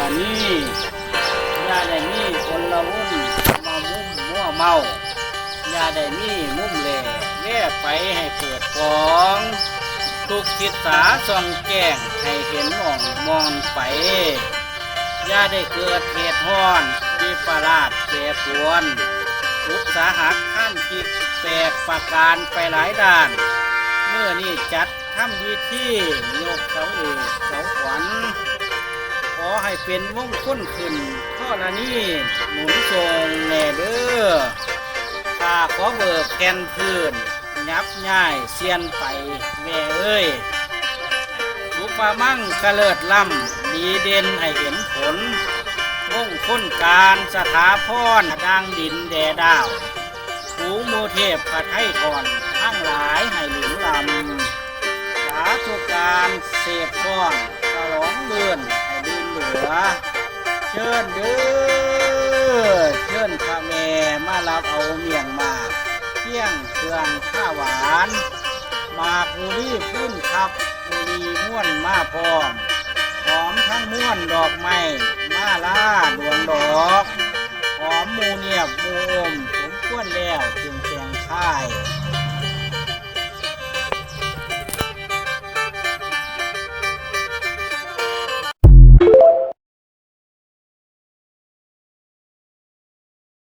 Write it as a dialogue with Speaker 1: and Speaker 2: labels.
Speaker 1: ละนี่ยาได้มีคนละวุ่นมามุ่มมั่วเมายาได้มีมุ่มเหล่แย่ไปให้เปิดฟองทุกทิศสาส่องแจ้งให้เห็นมองมองไปยาได้เกิดเหตุห้อนวิปลาสแปรปรวนอุตสาหะขั้นคิดแปลกประการไปหลายด้าน เมื่อนี่จัดทำวิธียกเสาเอกเสาขวัญ ให้เป็นมงคลขึ้นข้อละนี้หนุนทรงแน่เด้อข้าขอเบิกแกนพื้น ยับย่ายเสียนไปแม่เอ้ยสุปามั่งกระเลิดล่ำดีเด่นให้เห็นผลมงคลการสถาพรดังดินแดดาวหูโมเทพพระไทยทอนทั้งหลายให้หลิงลำสาธุการเสพก้อน เชิญเด้อเชิญพระแม่มารับเอาเมียงมากเที่ยงเครื่องข้าวหวานมากมูรีพื้นทับมูรีม้วนมาพร้อมหอมทั้งม้วนดอกไม้มาล่าดวงดอกหอมหมูเนียบมูอมสมควรแล้วจึงแจงค่าย